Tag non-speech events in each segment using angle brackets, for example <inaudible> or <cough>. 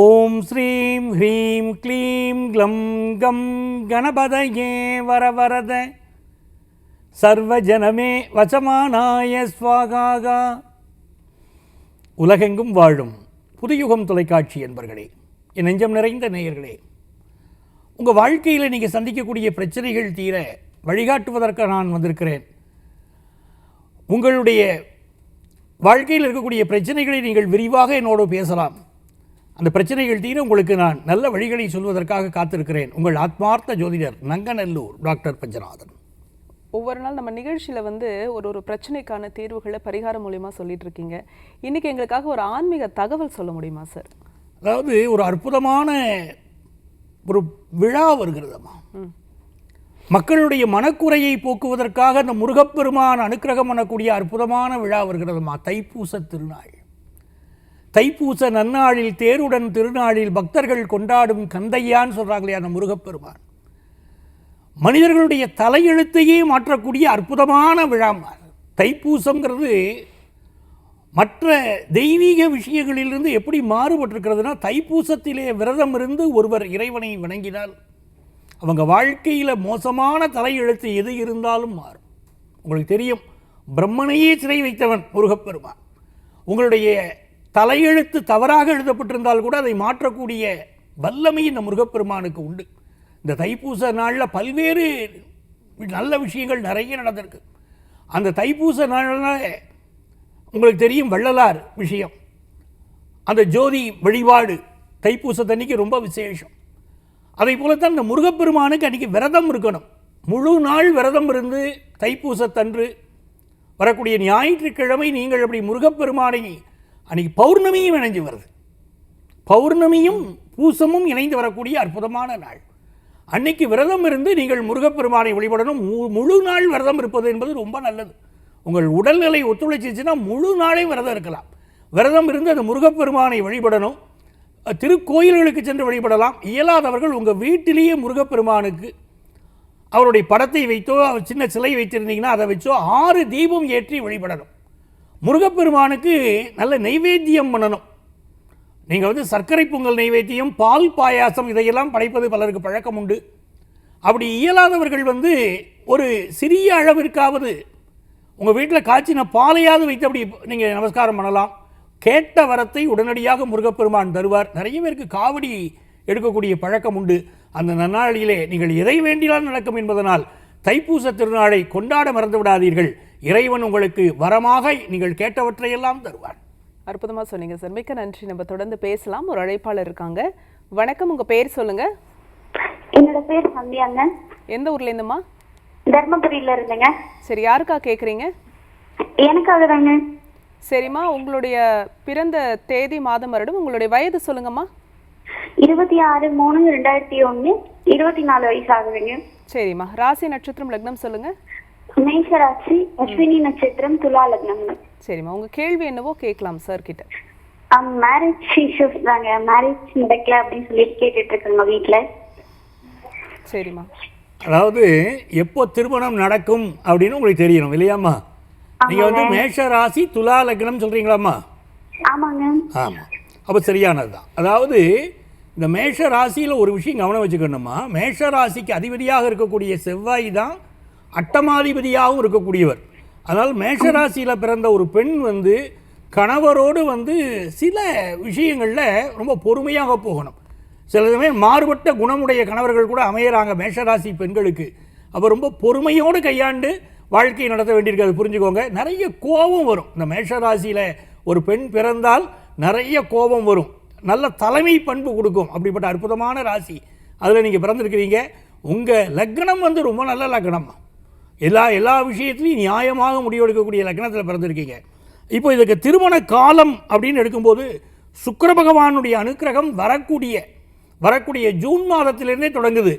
ஓம் ஸ்ரீம் ஹ்ரீம் க்ளீம் க்ளம் கம் கணபதயே வரவரத. சர்வஜனமே வசமானாய ஸ்வாகாகா. உலகெங்கும் வாழும் புதுயுகம் தொலைக்காட்சி என்பர்களே என் நெஞ்சம் நிறைந்த நேயர்களே உங்கள் வாழ்க்கையில் நீங்கள் சந்திக்கக்கூடிய பிரச்சனைகள் தீர வழிகாட்டுவதற்கு நான் வந்திருக்கிறேன். உங்களுடைய வாழ்க்கையில் இருக்கக்கூடிய பிரச்சனைகளை நீங்கள் விரிவாக என்னோடு பேசலாம். அந்த பிரச்சனைகள் தீர உங்களுக்கு நான் நல்ல வழிகளை சொல்வதற்காக காத்திருக்கிறேன். உங்கள் ஆத்மார்த்த ஜோதிடர் நங்கநல்லூர் டாக்டர் பஞ்சநாதன். ஒவ்வொரு நாள் நம்ம நிகழ்ச்சியில வந்து ஒரு ஒரு பிரச்சனைக்கான தீர்வுகளை பரிகாரம் மூலியமா சொல்லிட்டு இருக்கீங்க. இன்னைக்கு எங்களுக்காக ஒரு ஆன்மீக தகவல் சொல்ல முடியுமா சார்? அதாவது ஒரு அற்புதமான ஒரு விழா வருகிறதம்மா. மக்களுடைய மனக்குறையை போக்குவதற்காக அந்த முருகப்பெருமான் அனுக்கிரகம் பண்ணக்கூடிய அற்புதமான விழா வருகிறதம்மா. தைப்பூச திருநாள். தைப்பூச நன்னாளில் தேருடன் திருநாளில் பக்தர்கள் கொண்டாடும் கந்தையான்னு சொல்கிறாங்களே அந்த முருகப்பெருமான். மனிதர்களுடைய தலையெழுத்தையே மாற்றக்கூடிய அற்புதமான விழாமார். தைப்பூசங்கிறது மற்ற தெய்வீக விஷயங்களிலிருந்து எப்படி மாறுபட்டிருக்கிறதுனா தைப்பூசத்திலே விரதம் இருந்து ஒருவர் இறைவனை வணங்கினால் அவங்க வாழ்க்கையில் மோசமான தலையெழுத்து எது இருந்தாலும் மாறும். உங்களுக்கு தெரியும் பிரம்மனையே சிறை வைத்தவன் முருகப்பெருமான். உங்களுடைய தலையெழுத்து தவறாக எழுதப்பட்டிருந்தால் கூட அதை மாற்றக்கூடிய வல்லமை இந்த முருகப்பெருமானுக்கு உண்டு. இந்த தைப்பூச நாளில் பல்வேறு நல்ல விஷயங்கள் நிறைய நடந்திருக்கு. அந்த தைப்பூச நாளில் உங்களுக்கு தெரியும் வள்ளலார் விஷயம். அந்த ஜோதி வழிபாடு தைப்பூசத்தன்னைக்கு ரொம்ப விசேஷம். அதை போலத்தான் இந்த முருகப்பெருமானுக்கு அன்றைக்கி விரதம் இருக்கணும். முழு நாள் விரதம் இருந்து தைப்பூசத்தன்று வரக்கூடிய ஞாயிற்றுக்கிழமை நீங்கள் அப்படி முருகப்பெருமானை அன்றைக்கி பௌர்ணமியும் இணைஞ்சு வருது. பௌர்ணமியும் பூசமும் இணைந்து வரக்கூடிய அற்புதமான நாள். அன்னைக்கு விரதம் இருந்து நீங்கள் முருகப்பெருமானை வழிபடணும். மு- முழு நாள் விரதம் இருப்பது என்பது ரொம்ப நல்லது. உங்கள் உடல்நிலை ஒத்துழைச்சிச்சுன்னா முழு நாளே விரதம் இருக்கலாம். விரதம் இருந்து அந்த முருகப்பெருமானை வழிபடணும். திருக்கோயில்களுக்கு சென்று வழிபடலாம். இயலாதவர்கள் உங்கள் வீட்டிலேயே முருகப்பெருமானுக்கு அவருடைய படத்தை வைத்தோ அவர் சின்ன சிலை வைத்திருந்தீங்கன்னா அதை வச்சோ ஆறு தீபம் ஏற்றி வழிபடணும். முருகப்பெருமானுக்கு நல்ல நைவேத்தியம் பண்ணணும். நீங்கள் வந்து சர்க்கரை பொங்கல் நைவேத்தியம் பால் பாயாசம் இதையெல்லாம் படைப்பது பலருக்கு பழக்கம் உண்டு. அப்படி இயலாதவர்கள் வந்து ஒரு சிறிய அளவிற்காவது உங்கள் வீட்டில் காய்ச்சின பாலையாவது வைத்து அப்படி நீங்கள் நமஸ்காரம் பண்ணலாம். கேட்ட வரத்தை உடனடியாக முருகப்பெருமான் தருவார். நிறைய பேருக்கு காவடி எடுக்கக்கூடிய பழக்கம் உண்டு. அந்த நன்னாளிலே நீங்கள் எதை வேண்டினால் நடக்கும் என்பதனால் தைப்பூச திருநாளை கொண்டாட மறந்து விடாதீர்கள். இறைவன் உங்களுக்கு வரமாக நீங்கள் கேட்டவற்றையெல்லாம் தருவார். அற்புதமா சொன்னீங்க சார். மிக்க நன்றி. நம்ம தொடர்ந்து பேசலாம். ஒரு அழைப்பாளர் இருக்காங்க. வணக்கம். உங்க பேர் சொல்லுங்க. என்னோட பேர் சந்தியாங்க. எந்த ஊர்ல இருந்துமா தர்மபுரியில இருந்துங்க. சரி யாருக்கா கேக்குறீங்க? எனக்காக தாங்க சரிம்மா உங்களுடைய பிறந்த தேதி மாதம் வருடம் உங்களுடைய வயது சொல்லுங்கம்மா. இருபத்தி ஆறு மூணு ரெண்டாயிரத்தி ஒண்ணு இருபத்தி நாலு வயசு ஆகுதுங்க. சரிம்மா. ராசி நட்சத்திரம் லக்னம் சொல்லுங்க. மேஷராசி அஸ்வினி நட்சத்திரம் துலா லக்னம்ங்க சரிம்மா. உங்க கேள்வி என்னவோ கேட்கலாம் சார் கிட்ட. மேரேஜ் இஷ்யூஸ் தாங்க. மேரேஜ் நடக்கல அப்படின்னு சொல்லிட்டு கேட்டுட்டு இருக்காங்க வீட்ல. சரிம்மா. அதாவது எப்போ திருமணம் நடக்கும் அப்படின்னு உங்களுக்கு தெரியணும் இல்லையாம்மா? நீங்கள் வந்து மேஷ ராசி துலா லக்னம் சொல்கிறீங்களாம்மா ஆமாங்க. ஆமாம் அப்போ சரியானது தான். அதாவது இந்த மேஷ ராசியில் ஒரு விஷயம் கவனம் வச்சுக்கணுமா மேஷ ராசிக்கு அதிபதியாக இருக்கக்கூடிய செவ்வாய் தான் அட்டமாதிபதியாகவும் இருக்கக்கூடியவர். அதனால் மேஷ ராசியில் பிறந்த ஒரு பெண் வந்து கணவரோடு வந்து சில விஷயங்களில் ரொம்ப பொறுமையாக போகணும். சில சமயம் மாறுபட்ட குணமுடைய கணவர்கள் கூட அமையிறாங்க மேஷராசி பெண்களுக்கு. அப்போ ரொம்ப பொறுமையோடு கையாண்டு வாழ்க்கையை நடத்த வேண்டியிருக்கிறது புரிஞ்சுக்கோங்க. நிறைய கோபம் வரும். இந்த மேஷராசியில் ஒரு பெண் பிறந்தால் நிறைய கோபம் வரும். நல்ல தலைமை பண்பு கொடுக்கும். அப்படிப்பட்ட அற்புதமான ராசி. அதில் நீங்கள் பிறந்திருக்கிறீங்க. உங்கள் லக்னம் வந்து ரொம்ப நல்ல லக்னம். எல்லா எல்லா விஷயத்துலையும் நியாயமாக முடிவெடுக்கக்கூடிய லக்னத்தில் பிறந்திருக்கீங்க. இப்போ இதுக்கு திருமண காலம் அப்படின்னு எடுக்கும்போது சுக்கர பகவானுடைய அனுக்கிரகம் வரக்கூடிய வரக்கூடிய ஜூன் மாதத்திலிருந்தே தொடங்குது.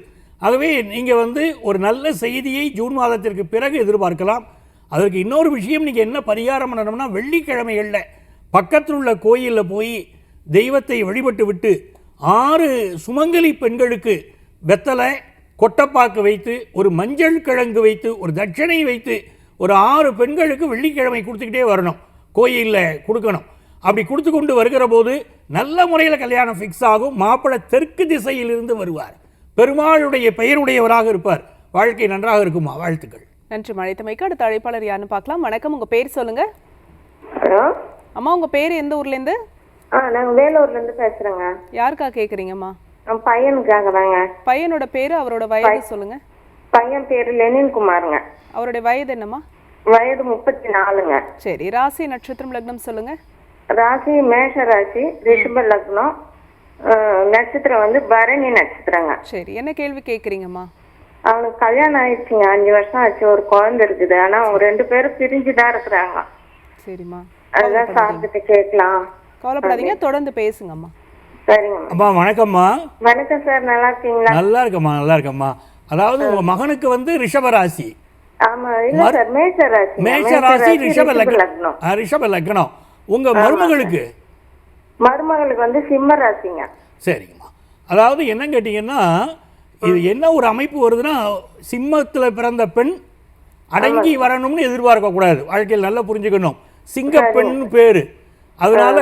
ஆகவே நீங்கள் வந்து ஒரு நல்ல செய்தியை ஜூன் மாதத்திற்கு பிறகு எதிர்பார்க்கலாம். அதற்கு இன்னொரு விஷயம் நீங்கள் என்ன பரிகாரம் பண்ணணும்னா வெள்ளிக்கிழமைகளில் பக்கத்தில் உள்ள கோயிலில் போய் தெய்வத்தை வழிபட்டு விட்டு ஆறு சுமங்கலி பெண்களுக்கு வெத்தலை கொட்டப்பாக்கு வைத்து ஒரு மஞ்சள் கிழங்கு வைத்து ஒரு தட்சணை வைத்து ஒரு ஆறு பெண்களுக்கு வெள்ளிக்கிழமை கொடுத்துக்கிட்டே வரணும். கோயிலில் கொடுக்கணும். அப்படி கொடுத்து கொண்டு வருகிற போது நல்ல முறையில் கல்யாணம் ஃபிக்ஸ் ஆகும். மாப்பிள்ளை தெற்கு திசையிலிருந்து வருவார். பெருமாளுடைய பெயருடையவராக இருப்பார். வாழ்க்கை நன்றாக இருக்குமா? வாழ்த்துக்கள். நன்றி மழைத்தமைக்கு அடுத்த அழைப்பாளர் யாருன்னு பார்க்கலாம். வணக்கம். உங்க பேர் சொல்லுங்க. ஹலோ? அம்மா உங்க பேர் எந்த ஊர்ல இருந்து ஆ நாங்கள் வேலூர்லேருந்து பேசுகிறேங்க யாருக்கா கேக்குறீங்கம்மா? பையனுக்காக தாங்க. பையனோட பேரு அவரோட வயது சொல்லுங்க. பையன் பேர் லெனின் குமாருங்க. அவருடைய வயது என்னம்மா? வயது முப்பத்தி நாலுங்க சரி ராசி நட்சத்திரம் லக்னம் சொல்லுங்க. ராசி மேஷ ராசி ரிஷப லக்னம் நட்சத்திரம் வந்து பரணி நட்சத்திரங்க. சரி என்ன கேள்வி கேக்குறீங்கம்மா? அவனுக்கு கல்யாணம் ஆயிடுச்சுங்க. அஞ்சு வருஷம் ஆச்சு. ஒரு குழந்தை இருக்குது. ஆனா அவங்க ரெண்டு பேரும் பிரிஞ்சு தான் இருக்கிறாங்க. சரிம்மா. அதுதான் சார்கிட்ட கேட்கலாம். கவலைப்படாதீங்க. தொடர்ந்து பேசுங்கம்மா. அம்மா வணக்கம்மா. வணக்கம் சார் நல்லா இருக்கீங்களா? நல்லா இருக்கம்மா நல்லா இருக்கம்மா. அதாவது உங்கள் மகனுக்கு வந்து மேஷ ராசி மேஷ ராசி ரிஷப லக்னம் ரிஷப லக்னம். உங்கள் மருமகளுக்கு? மருமகளுக்கு வந்து சிம்ம ராசிங்க சரிங்கம்மா. அதாவது என்ன கேட்டிங்கன்னா இது என்ன ஒரு அமைப்பு வருதுன்னா சிம்மத்தில் பிறந்த பெண் அடங்கி வரணும்னு எதிர்பார்க்கக்கூடாது. வாழ்க்கையில் நல்லா புரிஞ்சுக்கணும். சிங்கப்பெண் பேர். அதனால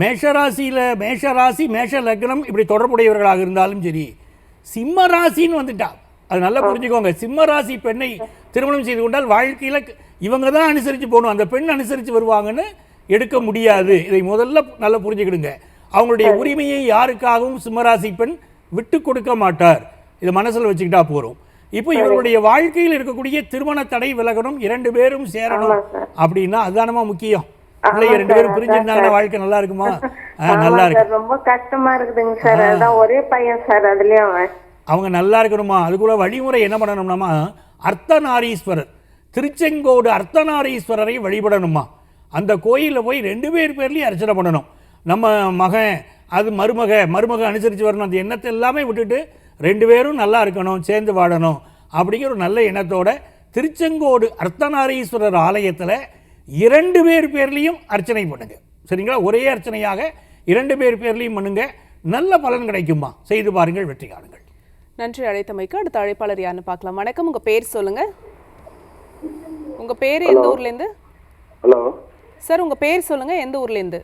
மேஷராசியில் மேஷராசி மேஷ லக்னம் இப்படி தொடர்புடையவர்களாக இருந்தாலும் சரி சிம்ம ராசின்னு வந்துட்டா. அது நல்லா புரிஞ்சுக்கோங்க. சிம்ம ராசி பெண்ணை திருமணம் செய்து கொண்டால் வாழ்க்கையில் இவங்க தான் அனுசரித்து போகணும். அந்த பெண் அனுசரித்து வருவாங்கன்னு எடுக்க முடியாது. இதை முதல்ல நல்லா புரிஞ்சுக்கிடுங்க. அவங்களுடைய உரிமையை யாருக்காகவும் சிம்மராசி பெண் விட்டு கொடுக்க மாட்டார். இதை மனசில் வச்சுக்கிட்டா போகிறோம் இப்போ இவர்களுடைய வாழ்க்கையில் இருக்கக்கூடிய திருமண தடை விலகணும் இரண்டு பேரும் சேரணும் அப்படின்னா அதுதானமா முக்கியம். பிள்ளைங்க ரெண்டு பேரும் பிரிஞ்சிருந்தாங்கன்னா வாழ்க்கை நல்லா இருக்குமா நல்லா இருக்கு. ரொம்ப கஷ்டமா இருக்குதுங்க சார். அதான் ஒரே பையன் சார் அதுலயும். அவங்க நல்லா இருக்கணுமா? அதுக்குள்ள வழிமுறை என்ன பண்ணணும்னா அர்த்தநாரீஸ்வரர் திருச்செங்கோடு அர்த்தநாரீஸ்வரரை வழிபடணுமா? அந்த கோயிலில் போய் ரெண்டு பேர் பேர்லையும் அர்ச்சனை பண்ணணும். நம்ம மகன் அது மருமக மருமக அனுசரித்து வரணும். அந்த எண்ணத்தை எல்லாமே விட்டுட்டு ரெண்டு பேரும் நல்லா இருக்கணும் சேர்ந்து வாழணும் அப்படிங்கிற ஒரு நல்ல எண்ணத்தோட திருச்செங்கோடு அர்த்தநாரீஸ்வரர் ஆலயத்தில் இரண்டு பேர் பேர்லையும் அர்ச்சனை பண்ணுங்க. சரிங்களா? ஒரே அர்ச்சனையாக இரண்டு பேர் பேர்லையும் பண்ணுங்க. நல்ல பலன் கிடைக்குமா? செய்து பாருங்கள் வெற்றி காணுங்கள். நன்றி அழைத்தமைக்கு அடுத்த அழைப்பாளர் யாருன்னு பார்க்கலாம். வணக்கம். உங்க பேர் சொல்லுங்க. உங்க பேர் எந்த ஊர்ல இருந்து ஹலோ சார் உங்க பேர் சொல்லுங்க. எந்த ஊர்ல இருந்து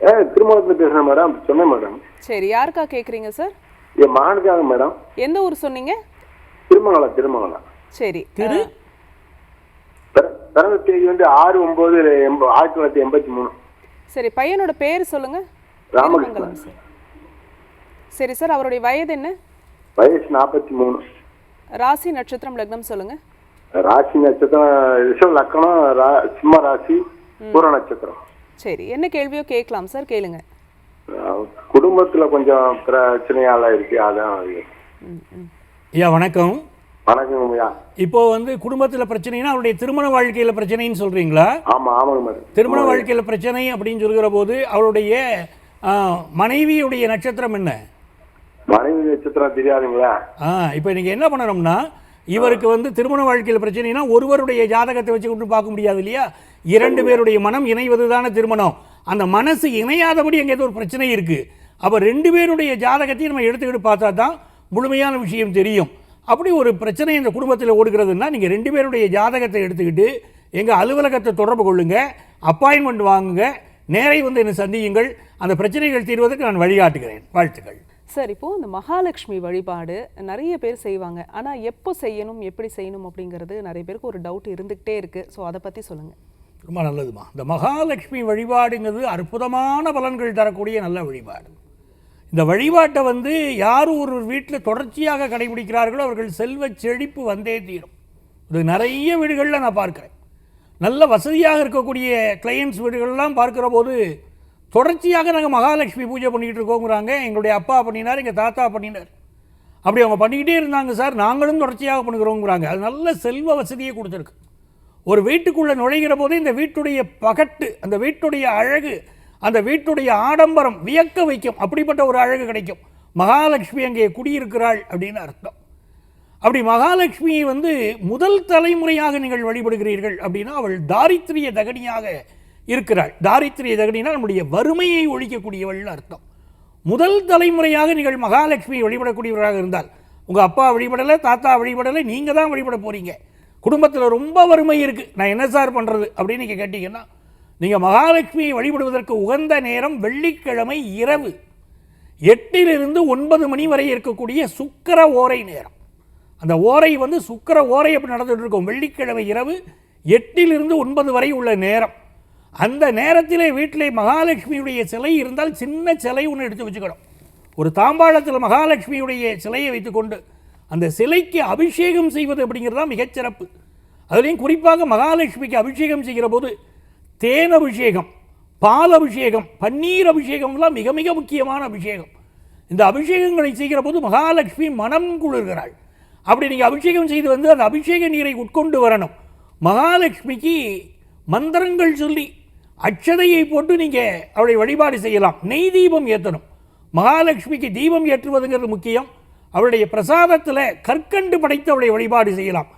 ஏ திருமணத்தில் பேசுகிறேன் மேடம். சொன்னேன் மேடம். சரி யாருக்கா கேக்குறீங்க சார் என் மகனுக்காக மேடம். எந்த ஊர் சொன்னீங்க? திருமங்கலம் திருமங்கலம். சரி திரு பிறந்த தேதி வந்து ஆறு எண்ப ஆயிரத்தி தொள்ளாயிரத்தி எண்பத்தி மூணு. சரி பையனோட பேர் சொல்லுங்க. ராமகிருஷ்ணன் சார். சரி சார் அவருடைய வயது என்ன? வயசு நாற்பத்தி மூணு. ராசி நட்சத்திரம் லக்னம் சொல்லுங்க. ராசி நட்சத்திரம் ரிஷவ் லக்கணம் ரா- சிம்ம ராசி பூர நட்சத்திரம். சரி என்ன கேள்வியோ கேட்கலாம் சார் கேளுங்க. குடும்பத்துல கொஞ்சம் பிரச்சனையால இருக்கு அதான் ஐயா வணக்கம். வணக்கம் இப்போ வந்து குடும்பத்தில் பிரச்சனைனா அவருடைய திருமண வாழ்க்கையில் பிரச்சனைன்னு சொல்கிறீங்களா ஆமா ஆமாங்க மேடம் திருமண வாழ்க்கையில் பிரச்சனை அப்படின்னு சொல்கிற போது அவருடைய மனைவியுடைய நட்சத்திரம் என்ன? மனைவி நட்சத்திரம் தெரியாதுங்களா ஆ இப்போ நீங்கள் என்ன பண்ணணும்னா இவருக்கு வந்து திருமண வாழ்க்கையில் பிரச்சனைனா ஒருவருடைய ஜாதகத்தை வச்சு கொண்டு பார்க்க முடியாது இல்லையா? இரண்டு பேருடைய மனம் இணைவது தானே திருமணம். அந்த மனசு இணையாதபடி எங்கேயாவது ஒரு பிரச்சனை இருக்குது அப்போ ரெண்டு பேருடைய ஜாதகத்தையும் நம்ம எடுத்துக்கிட்டு பார்த்தா தான் முழுமையான விஷயம் தெரியும். அப்படி ஒரு பிரச்சனை இந்த குடும்பத்தில் ஓடுகிறதுன்னா நீங்கள் ரெண்டு பேருடைய ஜாதகத்தை எடுத்துக்கிட்டு எங்கள் அலுவலகத்தை தொடர்பு கொள்ளுங்க அப்பாயின்மெண்ட் வாங்குங்க நேரை வந்து என்னை சந்தியுங்கள் அந்த பிரச்சனைகள் தீர்வதற்கு நான் வழிகாட்டுகிறேன். வாழ்த்துக்கள். சார் இப்போ இந்த மகாலட்சுமி வழிபாடு நிறைய பேர் செய்வாங்க. ஆனா எப்போ செய்யணும் எப்படி செய்யணும் அப்படிங்கிறது நிறைய பேருக்கு ஒரு டவுட் இருந்துகிட்டே இருக்கு. ஸோ அதை பத்தி சொல்லுங்க. ரொம்ப நல்லதுமா. இந்த மகாலட்சுமி வழிபாடுங்கிறது அற்புதமான பலன்கள் தரக்கூடிய நல்ல வழிபாடு. இந்த வழிபாட்டை வந்து யார் ஒரு வீட்டில் தொடர்ச்சியாக கடைபிடிக்கிறார்களோ அவர்கள் செல்வ செழிப்பு வந்தே தீரும். இது நிறைய வீடுகளில் நான் பார்க்குறேன். நல்ல வசதியாக இருக்கக்கூடிய கிளையண்ட்ஸ் வீடுகள்லாம் பார்க்குற போது தொடர்ச்சியாக நாங்கள் மகாலட்சுமி பூஜை பண்ணிக்கிட்டு இருக்கோங்கிறாங்க. எங்களுடைய அப்பா பண்ணினார் எங்கள் தாத்தா பண்ணினார். அப்படி அவங்க பண்ணிக்கிட்டே இருந்தாங்க சார். நாங்களும் தொடர்ச்சியாக பண்ணுகிறோங்கிறாங்க. அது நல்ல செல்வ வசதியை கொடுத்துருக்கு. ஒரு வீட்டுக்குள்ளே நுழைகிற போது இந்த வீட்டுடைய பகட்டு அந்த வீட்டுடைய அழகு அந்த வீட்டுடைய ஆடம்பரம் வியக்க வைக்கும். அப்படிப்பட்ட ஒரு அழகு கிடைக்கும். மகாலட்சுமி அங்கே குடியிருக்கிறாள் அப்படின்னு அர்த்தம். அப்படி மகாலட்சுமியை வந்து முதல் தலைமுறையாக நீங்கள் வழிபடுகிறீர்கள் அப்படின்னா அவள் தாரித்திரிய தகனியாக இருக்கிறாள். தாரித்திரிய தகனினா நம்முடைய வறுமையை ஒழிக்கக்கூடியவள்னு அர்த்தம். முதல் தலைமுறையாக நீங்கள் மகாலட்சுமியை வழிபடக்கூடியவராக இருந்தால் உங்கள் அப்பா வழிபடலை தாத்தா வழிபடலை நீங்கள் தான் வழிபட போகிறீங்க குடும்பத்தில் ரொம்ப வறுமை இருக்குது நான் என்ன சார் பண்ணுறது அப்படின்னு நீங்கள் கேட்டிங்கன்னா நீங்கள் மகாலட்சுமியை வழிபடுவதற்கு உகந்த நேரம் வெள்ளிக்கிழமை இரவு. எட்டிலிருந்து ஒன்பது மணி வரை இருக்கக்கூடிய சுக்கர ஓரை நேரம். அந்த ஓரை வந்து சுக்கர ஓரை அப்படி நடந்துகிட்டு இருக்கும். வெள்ளிக்கிழமை இரவு எட்டிலிருந்து ஒன்பது வரை உள்ள நேரம். அந்த நேரத்திலே வீட்டிலே மகாலட்சுமியுடைய சிலை இருந்தால் சின்ன சிலை ஒன்று எடுத்து வச்சுக்கணும். ஒரு தாம்பாளத்தில் மகாலட்சுமியுடைய சிலையை வைத்துக்கொண்டு அந்த சிலைக்கு அபிஷேகம் செய்வது அப்படிங்கிறது தான் மிகச்சிறப்பு. அதுலேயும் குறிப்பாக மகாலட்சுமிக்கு அபிஷேகம் செய்கிற போது தேன் அபிஷேகம் பால் அபிஷேகம் பன்னீர் அபிஷேகம்லாம் மிக மிக முக்கியமான அபிஷேகம். இந்த அபிஷேகங்களை செய்கிற போது மகாலட்சுமி மனம் குளிர்கிறாள். அப்படி நீங்கள் அபிஷேகம் செய்து வந்து அந்த அபிஷேக நீரை உட்கொண்டு வரணும். மகாலட்சுமிக்கு மந்திரங்கள் சொல்லி அச்சதையை போட்டு நீங்கள் அவளை வழிபாடு செய்யலாம். நெய் தீபம் ஏற்றணும் மகாலட்சுமிக்கு தீபம் ஏற்றுவதுங்கிறது முக்கியம். அவளுடைய பிரசாதத்தில் கற்கண்டு படைத்து அவளை வழிபாடு செய்யலாம்.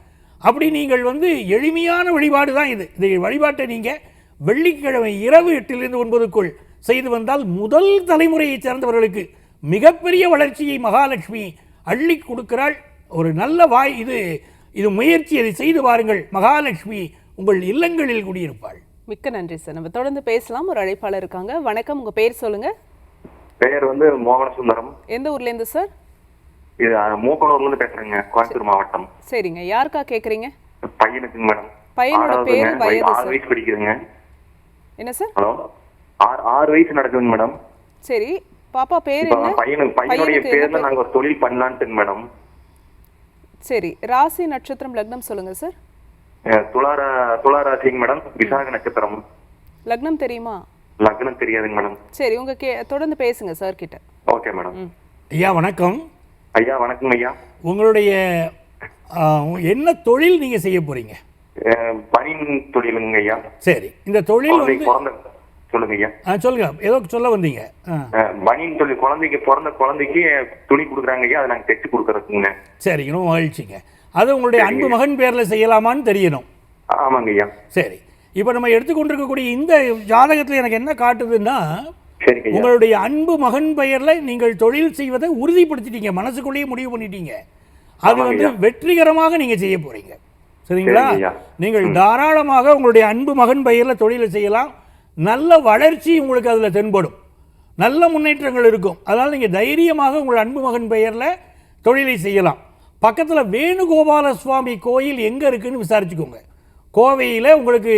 அப்படி நீங்கள் வந்து எளிமையான வழிபாடு தான் இது இந்த வழிபாட்டை நீங்கள் வெள்ளிக்கிழமை இரவு எட்டிலிருந்து ஒன்பதுக்குள் செய்து வந்தால் முதல் தலைமுறையைச் சேர்ந்தவர்களுக்கு மிகப்பெரிய வளர்ச்சியை மகாலட்சுமி அள்ளி கொடுக்கிறாள். ஒரு நல்ல வாய் இது. இது முயற்சி அதை செய்து பாருங்கள். மகாலட்சுமி உங்கள் இல்லங்களில் குடியிருப்பாள். மிக்க நன்றி சார். நம்ம தொடர்ந்து பேசலாம். ஒரு அழைப்பாளர் இருக்காங்க. வணக்கம். உங்க பேர் சொல்லுங்க. பெயர் வந்து மோகன சுந்தரம் எந்த ஊர்ல இருந்து சார்? இது மூக்கனூர்ல இருந்து பேசுறேங்க. கோயம்புத்தூர் மாவட்டம். சரிங்க. யாருக்கா கேக்குறீங்க? பையனுக்குங்க மேடம். பையனோட. பேரு, வயது ஆறு? வயசு படிக்குதுங்க என்ன சார் ஹலோ ஆறு ஆறு வயசு நடக்குதுங்க மேடம் சரி பாப்பா பேர் என்ன? பையனுக்கு பையனுடைய பேர்ல பேர்? நாங்க ஒரு தொழில் பண்ணலான்ட்டுங்க மேடம் சரி ராசி நட்சத்திரம் லக்னம் சொல்லுங்க சார் துளார துளாராசிங்க மேடம் விசாக நட்சத்திரம். லக்னம் தெரியுமா? லக்னம் தெரியாதுங்க மேடம் சரி உங்க கே தொடர்ந்து பேசுங்க சார் கிட்ட. ஓகே மேடம் ஐயா வணக்கம். ஐயா வணக்கம் ஐயா. உங்களுடைய என்ன தொழில் நீங்கள் செய்ய போகிறீங்க அஹ், பனின் தொழிலுங்க ஐயா? சரி இந்த தொழில் வந்து சொல்லுங்க ஐயா. சொல்லுங்க. ஏதோ சொல்ல வந்தீங்க. பனின் தொழில் குழந்தைக்கு பிறந்த குழந்தைக்கு துணி கொடுக்குறாங்க ஐயா அதை நாங்க தைச்சு கொடுக்குறதுக்குங்க சரிங்க ரொம்ப மகிழ்ச்சிங்க. அது உங்களுடைய அன்பு மகன் பேரில் செய்யலாமான்னு தெரியணும். ஆமாங்க ஐயா. சரி. இப்போ நம்ம எடுத்துக்கொண்டிருக்கக்கூடிய இந்த ஜாதகத்தில் எனக்கு என்ன காட்டுதுன்னா உங்களுடைய அன்பு மகன் பெயரில் நீங்கள் தொழில் செய்வதை உறுதிப்படுத்திட்டீங்க. மனசுக்குள்ளேயே முடிவு பண்ணிட்டீங்க. அது வந்து. வெற்றிகரமாக நீங்கள் செய்ய போறீங்க. சரிங்களா. நீங்கள் தாராளமாக உங்களுடைய அன்பு மகன் பெயரில் தொழிலை செய்யலாம். நல்ல வளர்ச்சி உங்களுக்கு அதில் தென்படும். நல்ல முன்னேற்றங்கள் இருக்கும். அதனால் நீங்கள் தைரியமாக உங்கள் அன்பு மகன் பெயரில் தொழிலை செய்யலாம். பக்கத்தில் வேணுகோபால சுவாமி கோயில் எங்கே இருக்குன்னு விசாரிச்சுக்கோங்க. கோவையில் உங்களுக்கு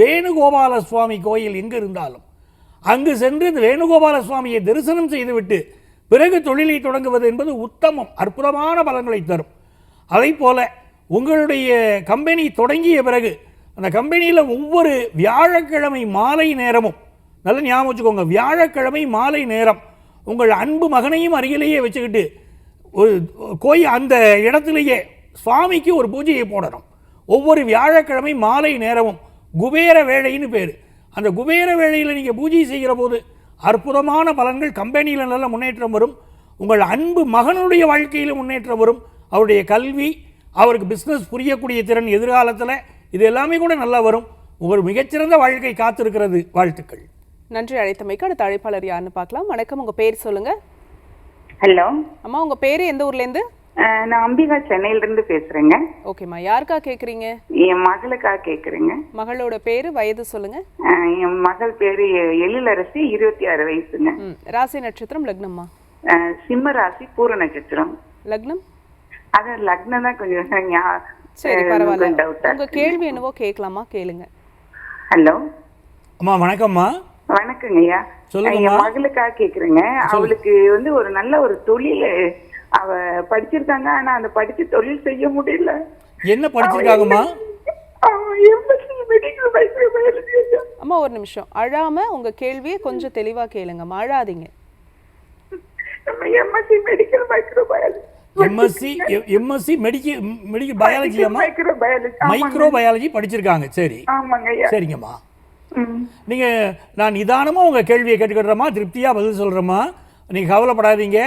வேணுகோபால சுவாமி கோயில் எங்கே இருந்தாலும். அங்கு சென்று இந்த வேணுகோபால சுவாமியை தரிசனம் செய்துவிட்டு பிறகு தொழிலை தொடங்குவது என்பது உத்தமம் அற்புதமான பலன்களை தரும். அதை போல உங்களுடைய கம்பெனி தொடங்கிய பிறகு அந்த கம்பெனியில் ஒவ்வொரு வியாழக்கிழமை மாலை நேரமும் நல்ல ஞாபகம் வச்சுக்கோங்க வியாழக்கிழமை மாலை நேரம் உங்கள் அன்பு மகனையும் அருகிலேயே வச்சுக்கிட்டு ஒரு கோயில் அந்த இடத்துலையே சுவாமிக்கு ஒரு பூஜையை போடணும். ஒவ்வொரு வியாழக்கிழமை மாலை நேரமும் குபேர வேளைன்னு பேர். அந்த குபேர வேளையில் நீங்கள் பூஜை செய்கிற போது அற்புதமான பலன்கள் கம்பெனியில் நல்ல முன்னேற்றம் வரும். உங்கள் அன்பு மகனுடைய வாழ்க்கையில் முன்னேற்றம் வரும். அவருடைய கல்வி அவருக்கு பிஸ்னஸ் புரியக்கூடிய திறன் எதிர்காலத்தில் இது எல்லாமே கூட நல்லா வரும். ஒரு மிகச்சிறந்த வாழ்க்கை காத்திருக்கிறது வாழ்த்துக்கள். நன்றி அழைத்தமைக்கு அடுத்த அழைப்பாளர் யாருன்னு பார்க்கலாம். வணக்கம் உங்க பேர் சொல்லுங்க. ஹலோ. அம்மா உங்க பேரு எந்த ஊர்ல இருந்து அஹ் நான் அம்பிகா சென்னையில இருந்து பேசுறேங்க ஓகேம்மா யாருக்கா கேக்குறீங்க? என் மகளுக்காக கேக்குறேங்க. மகளோட பேரு வயது சொல்லுங்க. என் மகள் பேரு எழிலரசி இருபத்தி ஆறு வயசுங்க. ம் ராசி நட்சத்திரம் லக்னம்மா? சிம்ம ராசி பூர நட்சத்திரம். லக்னம்? அது லக்னம் தான் கொஞ்சம் <laughs> சரி பரவாயில்ல. உங்க கேள்வி என்னவோ கேட்கலாமா? கேளுங்க. ஹலோ அம்மா வணக்கம்மா. வணக்கங்க ஐயா. சொல்லுங்கம்மா. என் மகளுக்காக கேக்குறேங்க. அவளுக்கு வந்து ஒரு நல்ல ஒரு தொழில். அவ படிச்சிருக்காங்க ஆனா அந்த படிச்சு தொழில் செய்ய முடியல. என்ன படிச்சிருக்காங்கம்மா? அம்மா ஒரு நிமிஷம். அழாம உங்க கேள்வியை கொஞ்சம் தெளிவா கேளுங்கம்மா. அழாதீங்க. MSc medical microbiology MSc MSc medical medical biology microbiology படிச்சிருக்காங்க. சரி. சரிங்கம்மா. நீங்க நான் நிதானமாக உங்க கேள்வியை கேட்டுக்கிடுறேம்மா திருப்தியா பதில் சொல்றேம்மா. நீங்க கவலைப்படாதீங்க.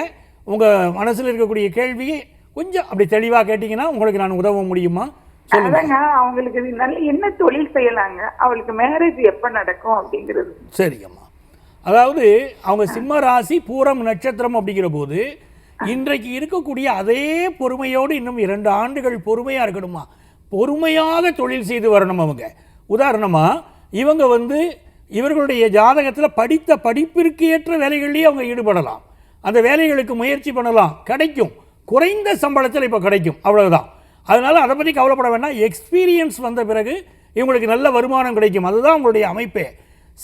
உங்க மனசுல இருக்கக்கூடிய கேள்வியை கொஞ்சம் அப்படி தெளிவாக கேட்டிங்கன்னா உங்களுக்கு நான் உதவ முடியுமா? சொல்லுங்க. அவங்களுக்கு நல்ல என்ன தொழில் செய்யலாங்க? அவளுக்கு மேரேஜ் எப்ப நடக்கும் அப்படிங்கிறது. சரிங்கம்மா. அதாவது அவங்க சிம்ம ராசி பூரம் நட்சத்திரம் அப்படிங்கிற போது இன்றைக்கு இருக்கக்கூடிய அதே பொறுமையோடு இன்னும் இரண்டு ஆண்டுகள் பொறுமையாக இருக்கணுமா? பொறுமையாக தொழில் செய்து வரணும் அவங்க. உதாரணமாக இவங்க வந்து இவர்களுடைய ஜாதகத்தில் படித்த படிப்பிற்கு ஏற்ற வேலைகள்லேயே அவங்க ஈடுபடலாம். அந்த வேலைகளுக்கு முயற்சி பண்ணலாம். கிடைக்கும். குறைந்த சம்பளத்தில் இப்போ கிடைக்கும். அவ்வளவுதான். அதனால் அதை பற்றி கவலைப்பட வேண்டாம். எக்ஸ்பீரியன்ஸ் வந்த பிறகு இவங்களுக்கு நல்ல வருமானம் கிடைக்கும். அதுதான் உங்களுடைய அமைப்பே.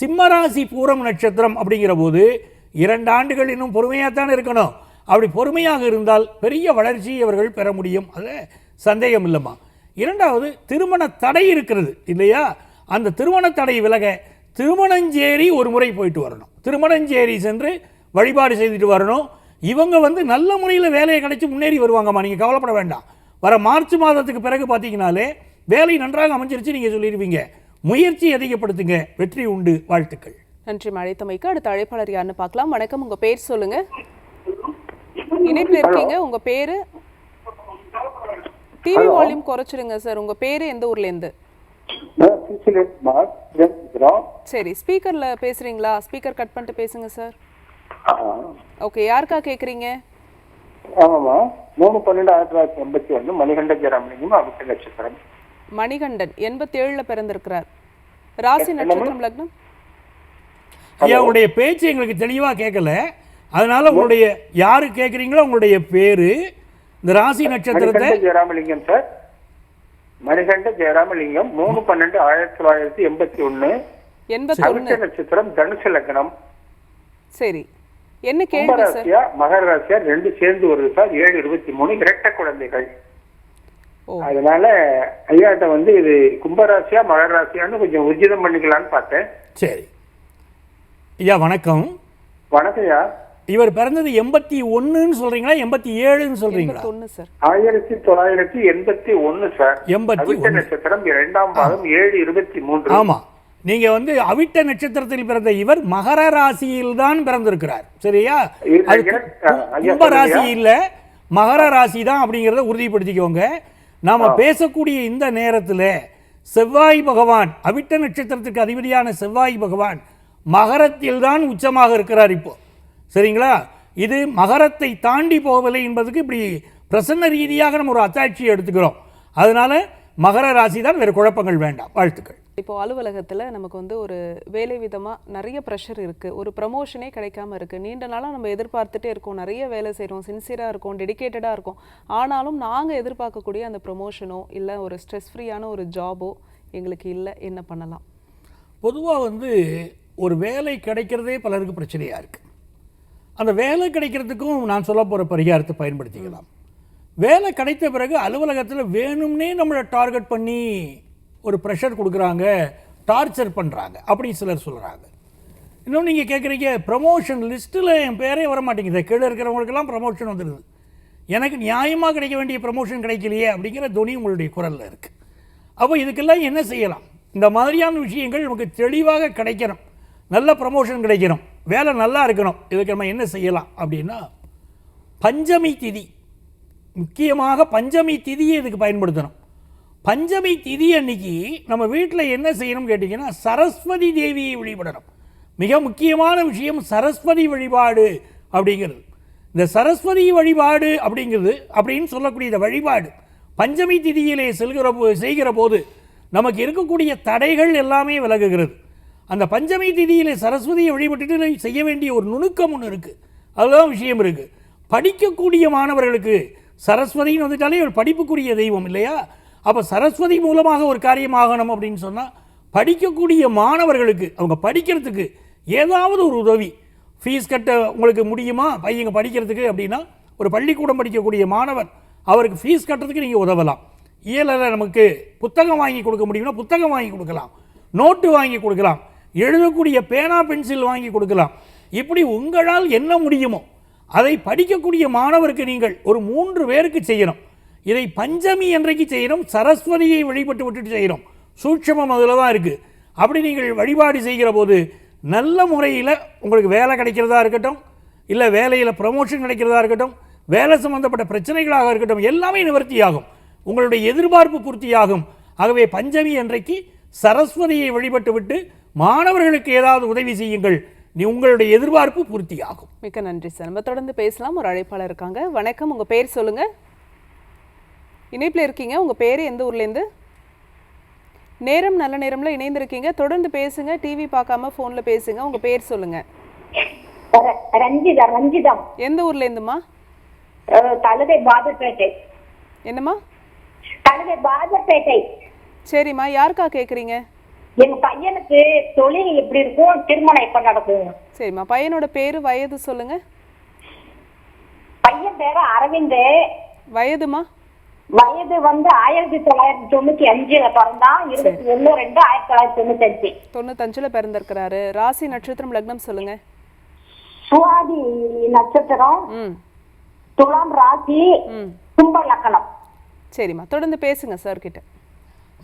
சிம்மராசி பூரம் நட்சத்திரம் அப்படிங்கிற போது இரண்டு ஆண்டுகள் இன்னும் பொறுமையாகத்தான் இருக்கணும். அப்படி பொறுமையாக இருந்தால் பெரிய வளர்ச்சியை இவர்கள் பெற முடியும். அது சந்தேகம் இல்லைம்மா. இரண்டாவது திருமண தடை இருக்கிறது இல்லையா? அந்த திருமண தடை விலக திருமணஞ்சேரி ஒரு முறை போயிட்டு வரணும். திருமணஞ்சேரி சென்று வழிபாடு செய்துட்டு வரணும். இவங்க வந்து நல்ல முறையில் வேலையை கிடைச்சி முன்னேறி வருவாங்கம்மா. நீங்கள் கவலைப்பட வேண்டாம். வர மார்ச் மாதத்துக்கு பிறகு பார்த்தீங்கனாலே வேலை நன்றாக அமைஞ்சிருச்சு நீங்கள் சொல்லிடுவீங்க. முயற்சி அதிகப்படுத்துங்க. வெற்றி உண்டு. வாழ்த்துக்கள். நன்றி மழைத்தமைக்கு அடுத்த அழைப்பாளர் யாருன்னு பார்க்கலாம். வணக்கம். உங்கள் பேர் சொல்லுங்கள் இணைப்பில் இருக்கீங்க. உங்க பேரு? டிவி வால்யூம் குறைச்சிடுங்க சார் உங்க பேரு எந்த ஊர்ல இருந்து? சரி ஸ்பீக்கர்ல பேசுறீங்களா? ஸ்பீக்கர் கட் பண்ணிட்டு பேசுங்க சார் ஓகே யாருக்கா கேக்குறீங்க? ஆமாம்மா. மூணு பன்னெண்டு ஆயிரத்தி தொள்ளாயிரத்தி எண்பத்தி ஒன்று மணிகண்ட ஜெராமலிங்கம் அவிட்ட நட்சத்திரம். மணிகண்டன் எண்பத்தி ஏழுல பிறந்திருக்கிறார். ராசி நட்சத்திரம் லக்னம்? ஐயா உங்களுடைய பேச்சு எங்களுக்கு தெளிவாக கேட்கல அதனால உங்களுடைய யாரு கேட்குறீங்களோ உங்களுடைய பேரு. இந்த ராசி நட்சத்திரத்தை மணிகண்ட ஜெயராமலிங்கம் சார். மணிகண்ட ஜெயராமலிங்கம் மூணு பன்னெண்டு ஆயிரத்தி தொள்ளாயிரத்தி எண்பத்தி ஒன்று எண்பத்தி நட்சத்திரம் தனுசு லக்னம். சரி. என்ன கேள்வி மகர ராசியா ரெண்டு சேர்ந்து வருது சார். ஏழு இருபத்தி மூணு இரட்டை குழந்தைகள். அதனால ஐயாட்ட வந்து இது கும்பராசியா மகர ராசியான்னு கொஞ்சம் உர்ஜிதம் பண்ணிக்கலாம்னு பார்த்தேன். சரி. ஐயா வணக்கம். வணக்கம்யா இவர் பிறந்தது எண்பத்தி ஒன்றுன்னு சொல்றீங்களா? எண்பத்தி ஏழுன்னு சொல்றீங்களா? ஆயிரத்தி தொள்ளாயிரத்தி எண்பத்தி ஒண்ணு சார் எண்பத்தி. நட்சத்திரம் இரண்டாம் பாதம் ஏழு இருபத்தி மூன்று. ஆமா. நீங்க வந்து அவிட்ட நட்சத்திரத்தில் பிறந்த இவர் மகர ராசியில் தான் பிறந்திருக்கிறார். சரியா? கும்ப ராசி. இல்ல மகர ராசி தான் அப்படிங்கிறத உறுதிப்படுத்திக்கோங்க. நாம பேசக்கூடிய இந்த நேரத்தில் செவ்வாய் பகவான் அவிட்ட நட்சத்திரத்துக்கு அதிபதியான செவ்வாய் பகவான் மகரத்தில் தான் உச்சமாக இருக்கிறார் இப்போ. சரிங்களா? இது மகரத்தை தாண்டி போகவில்லை என்பதுக்கு இப்படி பிரசன்ன ரீதியாக நம்ம ஒரு அத்தாட்சியை எடுத்துக்கிறோம். அதனால மகர ராசி தான் வேறு குழப்பங்கள் வேண்டாம். வாழ்த்துக்கள். இப்போ அலுவலகத்துல நமக்கு வந்து ஒரு வேலை விதமா நிறைய ப்ரெஷர் இருக்கு. ஒரு ப்ரமோஷனே கிடைக்காம இருக்கு. நீண்ட நாளா நம்ம எதிர்பார்த்துட்டே இருக்கோம். நிறைய வேலை செய்றோம். சின்சியரா இருக்கோம். டெடிகேட்டடா இருக்கோம். ஆனாலும் நாங்க எதிர்பார்க்கக்கூடிய அந்த ப்ரமோஷனோ இல்ல ஒரு ஸ்ட்ரெஸ் ஃப்ரீயான ஒரு ஜாபோ எங்களுக்கு இல்ல. என்ன பண்ணலாம்? பொதுவாக வந்து ஒரு வேலை கிடைக்கிறதே பலருக்கு பிரச்சனையாக இருக்குது அந்த வேலை கிடைக்கிறதுக்கும் நான் சொல்ல போகிற பரிகாரத்தை பயன்படுத்திக்கலாம். வேலை கிடைத்த பிறகு அலுவலகத்தில் வேணும்னே நம்மளை டார்கெட் பண்ணி ஒரு ப்ரெஷர் கொடுக்குறாங்க டார்ச்சர் பண்ணுறாங்க அப்படின்னு சிலர் சொல்கிறாங்க இன்னும் நீங்கள் கேட்குறீங்க ப்ரமோஷன் லிஸ்ட்டில் என் பேரே வர மாட்டேங்குது கீழே இருக்கிறவங்களுக்கெல்லாம் ப்ரமோஷன் வந்துடுது எனக்கு நியாயமாக கிடைக்க வேண்டிய ப்ரமோஷன் கிடைக்கலையே அப்படிங்கிற துணி உங்களுடைய குரலில் இருக்குது அப்போ இதுக்கெல்லாம் என்ன செய்யலாம்? இந்த மாதிரியான விஷயங்கள் நமக்கு தெளிவாக கிடைக்கணும். நல்ல ப்ரமோஷன் கிடைக்கணும். வேலை நல்லா இருக்கணும். இதுக்கு நம்ம என்ன செய்யலாம் அப்படின்னா பஞ்சமி திதி. முக்கியமாக பஞ்சமி திதியை இதுக்கு பயன்படுத்தணும். பஞ்சமி திதி அன்னைக்கு நம்ம வீட்டில் என்ன செய்யணும் கேட்டிங்கன்னா சரஸ்வதி தேவியை வழிபடணும். மிக முக்கியமான விஷயம் சரஸ்வதி வழிபாடு அப்படிங்கிறது. இந்த சரஸ்வதி வழிபாடு அப்படிங்கிறது அப்படின்னு சொல்லக்கூடிய இந்த வழிபாடு பஞ்சமி திதியிலே செல்கிற செய்கிற போது நமக்கு இருக்கக்கூடிய தடைகள் எல்லாமே விலகுகிறது. அந்த பஞ்சமி திதியில் சரஸ்வதியை வழிபட்டுட்டு செய்ய வேண்டிய ஒரு நுணுக்கம் ஒன்று இருக்குது அதுதான் விஷயம் இருக்குது படிக்கக்கூடிய மாணவர்களுக்கு சரஸ்வதின்னு வந்துட்டாலே ஒரு படிப்புக்குரிய தெய்வம் இல்லையா? அப்போ சரஸ்வதி மூலமாக ஒரு காரியமாகணும் அப்படின்னு சொன்னால் படிக்கக்கூடிய மாணவர்களுக்கு அவங்க படிக்கிறதுக்கு ஏதாவது ஒரு உதவி. ஃபீஸ் கட்ட உங்களுக்கு முடியுமா? பையங்க படிக்கிறதுக்கு அப்படின்னா ஒரு பள்ளிக்கூடம் படிக்கக்கூடிய மாணவர் அவருக்கு ஃபீஸ் கட்டுறதுக்கு நீங்கள் உதவலாம். இயலில் நமக்கு புத்தகம் வாங்கி கொடுக்க முடியும்னா புத்தகம் வாங்கி கொடுக்கலாம். நோட்டு வாங்கி கொடுக்கலாம். எழுதக்கூடிய பேனா பென்சில் வாங்கி கொடுக்கலாம். இப்படி உங்களால் என்ன முடியுமோ அதை படிக்கக்கூடிய மாணவருக்கு நீங்கள் ஒரு மூன்று பேருக்கு செய்யணும். இதை பஞ்சமி என்றைக்கு செய்யணும்? சரஸ்வதியை வழிபட்டு விட்டுட்டு செய்யணும். சூட்சமம் அதில் தான் இருக்குது அப்படி நீங்கள் வழிபாடு செய்கிற போது நல்ல முறையில் உங்களுக்கு வேலை கிடைக்கிறதா இருக்கட்டும் இல்லை வேலையில் ப்ரமோஷன் கிடைக்கிறதா இருக்கட்டும் வேலை சம்மந்தப்பட்ட பிரச்சனைகளாக இருக்கட்டும் எல்லாமே நிவர்த்தியாகும். உங்களுடைய எதிர்பார்ப்பு பூர்த்தியாகும். ஆகவே பஞ்சமி அன்றைக்கு சரஸ்வதியை வழிபட்டு விட்டு மாணவர்களுக்கு ஏதாவது உதவி செய்யுங்கள். நீ உங்களுடைய எதிர்பார்ப்பு பூர்த்தியாகும். மிக்க நன்றி சார். நம்ம தொடர்ந்து பேசலாம். ஒரு அழைப்பாளர் இருக்காங்க. வணக்கம். உங்க பேர் சொல்லுங்க. இணைப்பில் இருக்கீங்க. உங்க பேர் எந்த ஊர்லேருந்து நேரம் நல்ல நேரம்ல இணைந்திருக்கீங்க. தொடர்ந்து பேசுங்க. டிவி பார்க்காம ஃபோன்ல பேசுங்க. உங்க பேர் சொல்லுங்க. ரஞ்சிதா ரஞ்சிதம் எந்த ஊர்ல இருந்துமா தழுதை பாதர்பேட்டை என்னம்மா? தழுதை பாதர்பேட்டை சரிம்மா. யாருக்கா கேக்குறீங்க? எங்க பையனுக்கு தொழில் எப்படி இருக்கும் திருமணம் எப்ப நடக்கும்? சரிம்மா பையனோட பேரு வயது சொல்லுங்க. பையன் பேரு அரவிந்த். வயதுமா? வயது வந்து ஆயிரத்தி தொள்ளாயிரத்தி தொண்ணூத்தி அஞ்சுல பிறந்தான். இருபத்தி ஒண்ணு ரெண்டு ஆயிரத்தி தொள்ளாயிரத்தி தொண்ணூத்தி அஞ்சு தொண்ணூத்தஞ்சுல பிறந்திருக்கிறாரு. ராசி நட்சத்திரம் லக்னம் சொல்லுங்க. சுவாதி நட்சத்திரம். ம். துலாம் ராசி. ம். கும்ப லக்கணம். சரிம்மா தொடர்ந்து பேசுங்க சார் கிட்ட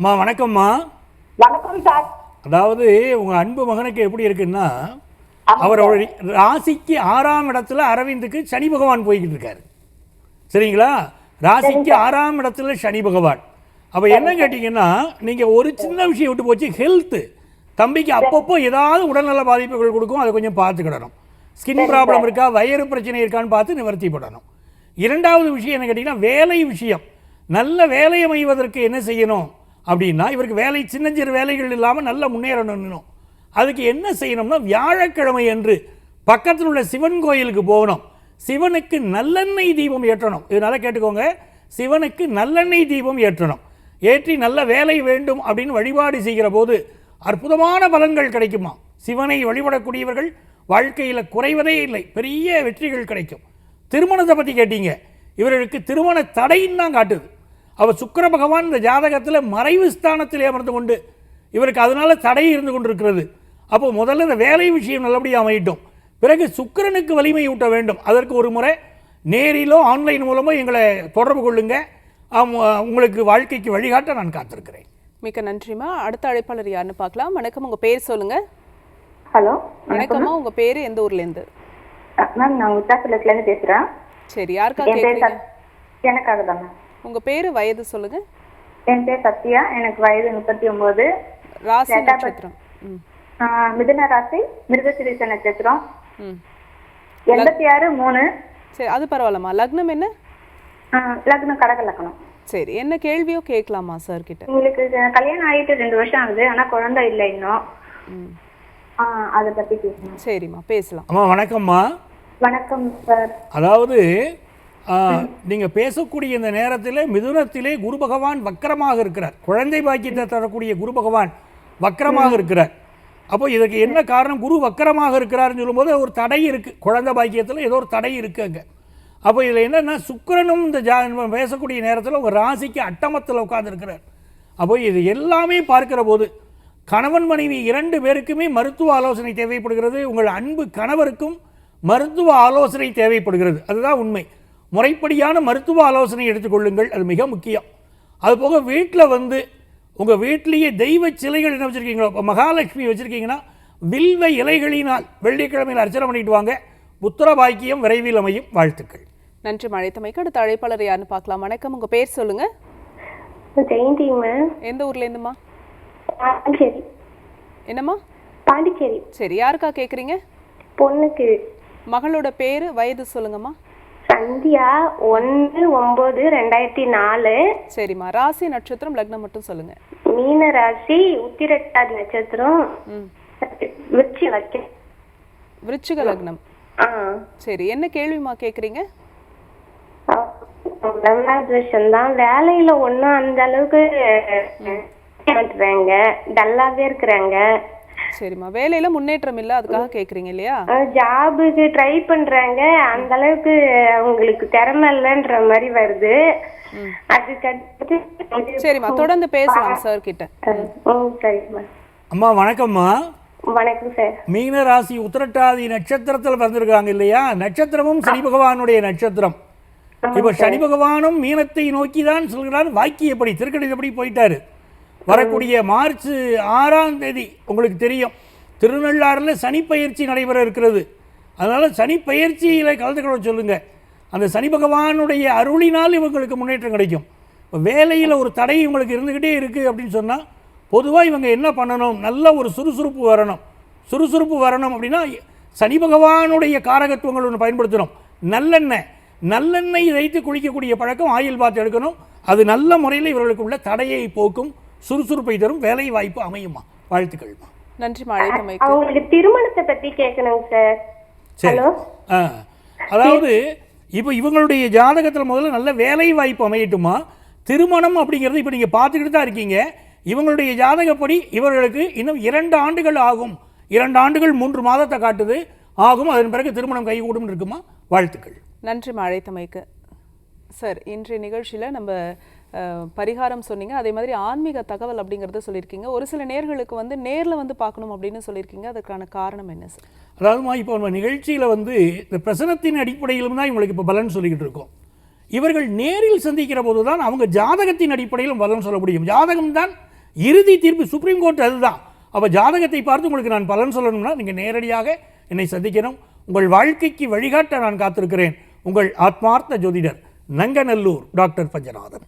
அம்மா வணக்கம்மா. வணக்கம் சார். அதாவது உங்கள் அன்பு மகனுக்கு எப்படி இருக்குன்னா அவரோட ராசிக்கு ஆறாம் இடத்துல அரவிந்துக்கு சனி பகவான் போய்கிட்டு இருக்காரு. சரிங்களா? ராசிக்கு ஆறாம் இடத்துல சனி பகவான். அப்போ என்ன கேட்டிங்கன்னா நீங்கள் ஒரு சின்ன விஷயம் விட்டு போச்சு ஹெல்த்து தம்பிக்கு அப்பப்போ ஏதாவது உடல்நல பாதிப்புகள் கொடுக்கும் அதை கொஞ்சம் பார்த்துக்கிடணும் ஸ்கின் ப்ராப்ளம் இருக்கா வயிறு பிரச்சனை இருக்கான்னு பார்த்து நிவர்த்தி பண்ணணும் இரண்டாவது விஷயம் என்ன கேட்டிங்கன்னா வேலை விஷயம். நல்ல வேலை அமைவதற்கு என்ன செய்யணும்? அப்படின்னா இவருக்கு வேலை சின்ன சிறு வேலைகள் இல்லாமல் நல்ல முன்னேறணும் அதுக்கு என்ன செய்யணும்னா வியாழக்கிழமை அன்று பக்கத்தில் உள்ள சிவன் கோயிலுக்கு போகணும். சிவனுக்கு நல்லெண்ணெய் தீபம் ஏற்றணும். இதனால் கேட்டுக்கோங்க சிவனுக்கு நல்லெண்ணெய் தீபம் ஏற்றணும். ஏற்றி நல்ல வேலை வேண்டும் அப்படின்னு வழிபாடு செய்கிற போது அற்புதமான பலன்கள் கிடைக்குமா? சிவனை வழிபடக்கூடியவர்கள் வாழ்க்கையில் குறைவதே இல்லை. பெரிய வெற்றிகள் கிடைக்கும். திருமணத்தை பற்றி கேட்டீங்க. இவர்களுக்கு திருமண தடைன்னு தான் காட்டுது. அவர் சுக்கிர பகவான் இந்த ஜாதகத்தில் மறைவு ஸ்தானத்தில் அமர்ந்து கொண்டு இவருக்கு அதனால தடை இருந்து கொண்டிருக்கிறது. அப்போ முதல்ல இந்த வேலை விஷயம் நல்லபடியாக அமையட்டும். பிறகு சுக்கிரனுக்கு வலிமை ஊட்ட வேண்டும். அதற்கு ஒரு முறை நேரிலோ ஆன்லைன் மூலமோ எங்களை தொடர்பு கொள்ளுங்க. உங்களுக்கு வாழ்க்கைக்கு வழிகாட்ட நான் காத்திருக்கிறேன். மிக்க நன்றிம்மா அடுத்த அழைப்பாளர் யாருன்னு பார்க்கலாம். வணக்கம். உங்க பேர் சொல்லுங்க. ஹலோ வணக்கம்மா. உங்க பேரு எந்த ஊர்ல இருந்து மேம் நான் உத்தாசுலத்துல இருந்து பேசுறேன். சரி யாருக்கா கேக்குறீங்க எனக்காக தான் மேம். உங்க பேரு வயது சொல்லுங்க. என் பேர் சத்யா எனக்கு வயது முப்பத்தி ஒன்பது ராசி. நட்சத்திரம். மிதுன ராசி மிருகசிரீச நட்சத்திரம். எண்பத்தி ஆறு மூணு. சரி அது பரவாயில்லம்மா. லக்னம் என்ன? ஆஹ் லக்னம் கடக லக்னம். சரி என்ன கேள்வியோ கேட்கலாமா சார் கிட்ட உங்களுக்கு கல்யாணம் ஆகிட்டு ரெண்டு வருஷம் ஆகுது ஆனா குழந்தை இல்லை இன்னும். அதை பத்தி பேசணும். சரிம்மா பேசலாம். அம்மா வணக்கம்மா. வணக்கம் சார். அதாவது நீங்கள் பேசக்கூடிய இந்த நேரத்தில் மிதுனத்திலே குரு பகவான் வக்கரமாக இருக்கிறார். குழந்தை பாக்கியத்தை தரக்கூடிய குரு பகவான் வக்கரமாக இருக்கிறார். அப்போ இதற்கு என்ன காரணம்? குரு வக்கரமாக இருக்கிறாருன்னு சொல்லும்போது ஒரு தடை இருக்குது குழந்தை பாக்கியத்தில் ஏதோ ஒரு தடை இருக்குது அங்கே. அப்போ இதில் என்னென்னா சுக்கிரனும் இந்த ஜா பேசக்கூடிய நேரத்தில் உங்கள் ராசிக்கு அட்டமத்தில் உட்காந்துருக்கிறார் அப்போ இது எல்லாமே பார்க்கிற போது கணவன் மனைவி இரண்டு பேருக்குமே மருத்துவ ஆலோசனை தேவைப்படுகிறது. உங்கள் அன்பு கணவருக்கும் மருத்துவ ஆலோசனை தேவைப்படுகிறது. அதுதான் உண்மை. முறைப்படியான மருத்துவ ஆலோசனை எடுத்துக்கொள்ளுங்கள் அது மிக முக்கியம். அதுபோக வீட்டில் வந்து உங்கள் வீட்டிலேயே தெய்வ சிலைகள் என்ன வச்சுருக்கீங்களோ இப்போ மகாலட்சுமி வச்சுருக்கீங்கன்னா வில்வ இலைகளினால் வெள்ளிக்கிழமையில் அர்ச்சனை பண்ணிட்டு வாங்க. புத்திர பாக்கியம் விரைவில் அமையும். வாழ்த்துக்கள். நன்றி மழைத்தமைக்கு அடுத்த அழைப்பாளர் யாருன்னு பார்க்கலாம். வணக்கம். உங்க பேர் சொல்லுங்க. ஜெயந்திங்க எந்த ஊர்ல இருந்துமா பாண்டிச்சேரி. என்னம்மா? பாண்டிச்சேரி. சரி யாருக்கா கேக்குறீங்க? பொண்ணுக்கு. மகளோட பேரு வயது சொல்லுங்கம்மா. சந்தியா ஒன்னு ஒன்பது ரெண்டாயிரத்தி நாலு. சரிம்மா. ராசி நட்சத்திரம் லக்னம் மட்டும் சொல்லுங்க. மீன ராசி உத்திரட்டாதி நட்சத்திரம். ம். வச்சு வைக்க விருச்சிக லக்னம். சரி என்ன கேள்விமா கேக்குறீங்க? தான். வேலையில ஒன்றும் அந்த அளவுக்கு டல்லாவே இருக்கிறாங்க. சரிம்மா. வேலையில முன்னேற்றம் இல்ல அதுக்காக கேக்குறீங்க இல்லையா? ஜாபுக்கு ட்ரை பண்றாங்க. அந்த அளவுக்கு அவங்களுக்கு திறமை இல்லைன்ற மாதிரி வருது. அதுக்கு சரிம்மா தொடர்ந்து பேசலாம் சார் கிட்ட சரிம்மா. அம்மா வணக்கம்மா. வணக்கம் சார். மீன ராசி உத்திரட்டாதி நட்சத்திரத்தில் பிறந்திருக்காங்க இல்லையா? நட்சத்திரமும் சனி பகவானுடைய நட்சத்திரம். இப்போ சனி பகவானும் மீனத்தை நோக்கி தான் சொல்கிறார். வாக்கியப்படி திருக்கணிதப்படி போயிட்டாரு. வரக்கூடிய மார்ச் ஆறாம் தேதி உங்களுக்கு தெரியும். திருநள்ளாறில் சனிப்பயிற்சி நடைபெற இருக்கிறது. அதனால் சனிப்பயிற்சியில் கலந்து கொள்ள சொல்லுங்கள் அந்த சனி பகவானுடைய அருளினால் இவங்களுக்கு முன்னேற்றம் கிடைக்கும். இப்போ வேலையில் ஒரு தடை இவங்களுக்கு இருந்துக்கிட்டே இருக்குது அப்படின்னு சொன்னால் பொதுவாக இவங்க என்ன பண்ணணும்? நல்ல ஒரு சுறுசுறுப்பு வரணும். சுறுசுறுப்பு வரணும் அப்படின்னா சனி பகவானுடைய காரகத்துவங்கள் ஒன்று பயன்படுத்தணும். நல்லெண்ணெய். நல்லெண்ணெய் வைத்து குளிக்கக்கூடிய பழக்கம் ஆயில் பாத்து எடுக்கணும். அது நல்ல முறையில் இவர்களுக்கு உள்ள தடையை போக்கும் சுறுசுறுப்பை தரும் வேலை வாய்ப்பு அமையுமா? வாழ்த்துக்கள்மா. நன்றி அவங்களுக்கு திருமணத்தை பத்தி கேட்கணுங்க சார். சரி. ஹலோ? ஆ அதாவது இப்போ இவங்களுடைய ஜாதகத்தில் முதல்ல நல்ல வேலை வாய்ப்பு அமையட்டுமா? திருமணம் அப்படிங்கிறது இப்போ நீங்கள் பார்த்துக்கிட்டு தான் இருக்கீங்க. இவங்களுடைய ஜாதகப்படி இவர்களுக்கு இன்னும் இரண்டு ஆண்டுகள் ஆகும். இரண்டு ஆண்டுகள் மூன்று மாதத்தை காட்டுது. ஆகும். அதன் பிறகு திருமணம் கைகூடும் இருக்குமா? வாழ்த்துக்கள். நன்றி அழைத்தமைக்கு சார் இன்றைய நிகழ்ச்சியில் நம்ம பரிகாரம் சொன்னீங்க. அதே மாதிரி ஆன்மீக தகவல் அப்படிங்கிறத சொல்லியிருக்கீங்க. ஒரு சில நேர்களுக்கு வந்து நேரில் வந்து பார்க்கணும் அப்படின்னு சொல்லியிருக்கீங்க. அதுக்கான காரணம் என்ன சார்? அதாவதுமா இப்போ நம்ம நிகழ்ச்சியில் வந்து இந்த பிரசனத்தின் அடிப்படையிலும் தான் இவங்களுக்கு இப்போ பலன் சொல்லிக்கிட்டு இருக்கோம். இவர்கள் நேரில் சந்திக்கிற போது தான் அவங்க ஜாதகத்தின் அடிப்படையிலும் பலன் சொல்ல முடியும். ஜாதகம் தான் இறுதி தீர்ப்பு சுப்ரீம் கோர்ட் அதுதான். அப்போ ஜாதகத்தை பார்த்து உங்களுக்கு நான் பலன் சொல்லணும்னா நீங்கள் நேரடியாக என்னை சந்திக்கணும். உங்கள் வாழ்க்கைக்கு வழிகாட்ட நான் காத்திருக்கிறேன். உங்கள் ஆத்மார்த்த ஜோதிடர் நங்கநல்லூர் டாக்டர் பஞ்சநாதன்.